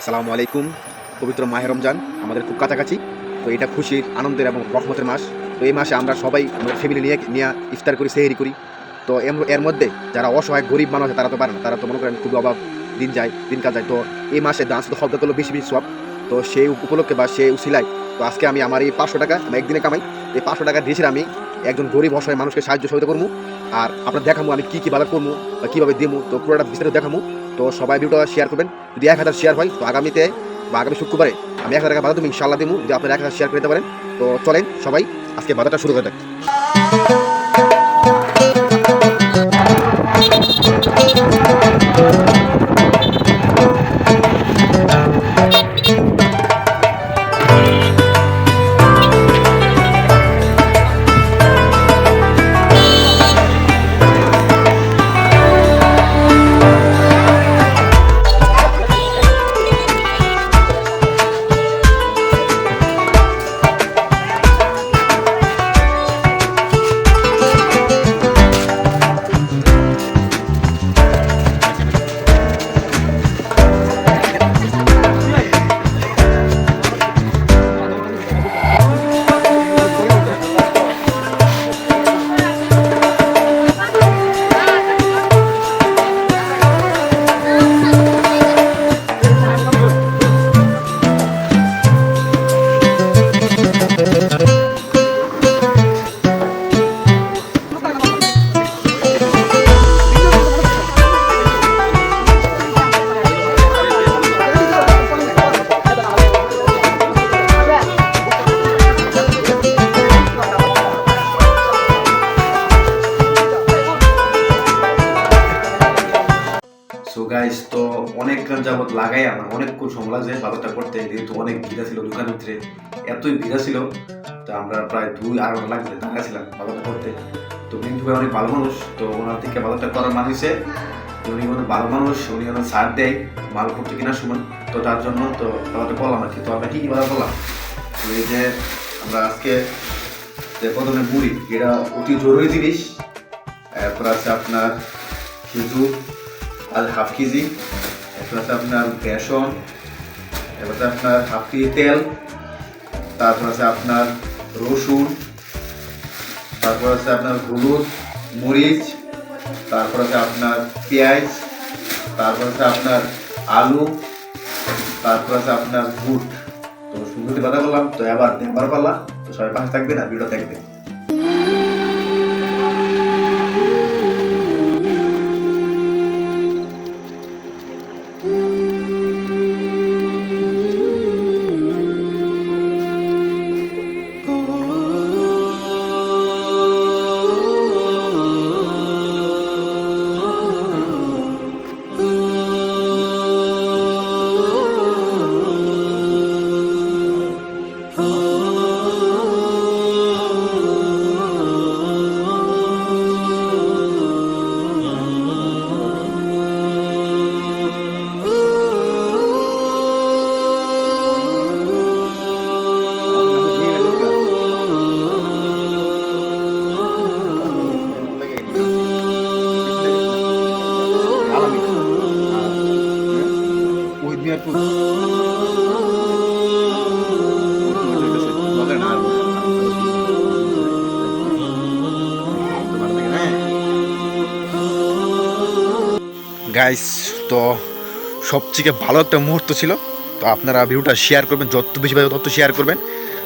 আসসালামু আলাইকুম, পবিত্র মাহে রমজান, আমাদের খুব কাছাকাছি। তো এটা খুশির, আনন্দের এবং রহমতের মাস। তো এই মাসে আমরা সবাই আমাদের ফ্যামিলি নিয়ে নিয়ে ইফতার করি, সেহেরি করি। তো এর- মধ্যে যারা অসহায়, গরিব মানুষ তারা তো পারে না। তারা তো মনে করেন খুব অভাব, দিন যায়, দিন কাজ যায়। তো এই মাসে ডান্স তো শব্দ করল বেশি বেশি সব তো সেই উপলক্ষে বা সেই উসিলায়, তো আজকে আমি আমার এই পাঁচশো টাকা, আমি একদিনে কামাই। এই পাঁচশো টাকা দিয়েছি আমি একজন গরিব, অসহায় মানুষকে সাহায্য সহযোগিতা করব। আর আপনার দেখাবো আমি কী কী বাজার করব বা কীভাবে দেবো। তো পুরোটা বিস্তারিত দেখাবো তো সবাই ভিডিওটা শেয়ার করবেন। যদি এক হাজার শেয়ার হয়, তো আগামীতে বা আগামী শুক্রবারে আমি এক হাজার টাকা বাধা তুমি ইনশাল্লাহ দিব যদি আপনারা এক হাজার শেয়ার করে পারেন, তো চলেন সবাই আজকে বাজারটা শুরু করে দেয়। সো গাইস তো অনেক যাবত লাগাই আমার, অনেকক্ষণ সময় লাগছে বাজারটা করতে, যেহেতু অনেক ভিড়া ছিল দোকানের ভিতরে এতই ভিড়া ছিল, তো আমরা প্রায় দুই আড়াই ঘণ্টা লাগছে দাঁড়া ছিলাম বাজারটা করতে। তো মিন্টু ভাই অনেক ভালো মানুষ, তো ওনার থেকে বাজারটা করার মানুষে উনি অনেক ভালো মানুষ, উনি অনেক ছাড় দেয় মালপত্র কেনার সময় তো তার জন্য তো বাজারটা করলাম আর কি, তো আমরা কি কি বাজার করলাম তো এই যে আমরা আজকে যে প্রথমে মুড়ি, এটা অতি জরুরি জিনিস, এরপর আছে আপনার খেজুর আর হাফ কেজি এরপর আপনার বেসন, এরপর আপনার হাফ কেজি তেল, তারপর আছে আপনার রসুন, তারপর আছে আপনার হলুদ, মরিচ, তারপর আছে আপনার পেঁয়াজ, তারপর আছে আপনার আলু, তারপর আছে আপনার বুট। তো সুন্দরী কথা বললাম, তো এবার দেবার পাল্লা তো সবাই পাশে থাকবে না ভিডিও দেখবে। গাইস তো সবথেকে ভালো একটা মুহূর্ত ছিল। তো আপনারা ভিডিওটা শেয়ার করবেন, যত বেশি ভাই তত শেয়ার করবেন।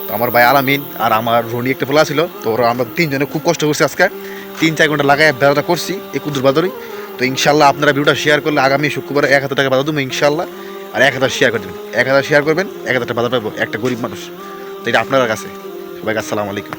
তো আমার ভাই আলামিন আর আমার রনি একটা ফোলা ছিল, তো ওরা আমরা তিনজনে খুব কষ্ট করছি আজকে। তিন চার ঘণ্টা লাগাই বেড়াটা করছি, এই কুদুর বাদরই। তো ইনশাল্লাহ আপনারা ভিডিওটা শেয়ার করলে আগামী শুক্রবার এক হাজার টাকা বাধা দেবো ইনশাল্লাহ আর এক হাজার শেয়ার করে দেবেন, এক হাজার শেয়ার করবেন, এক হাজার টাকা বাধা পাবো একটা গরিব মানুষ। তো এটা আপনার কাছে। সবাইকে আসসালামু আলাইকুম।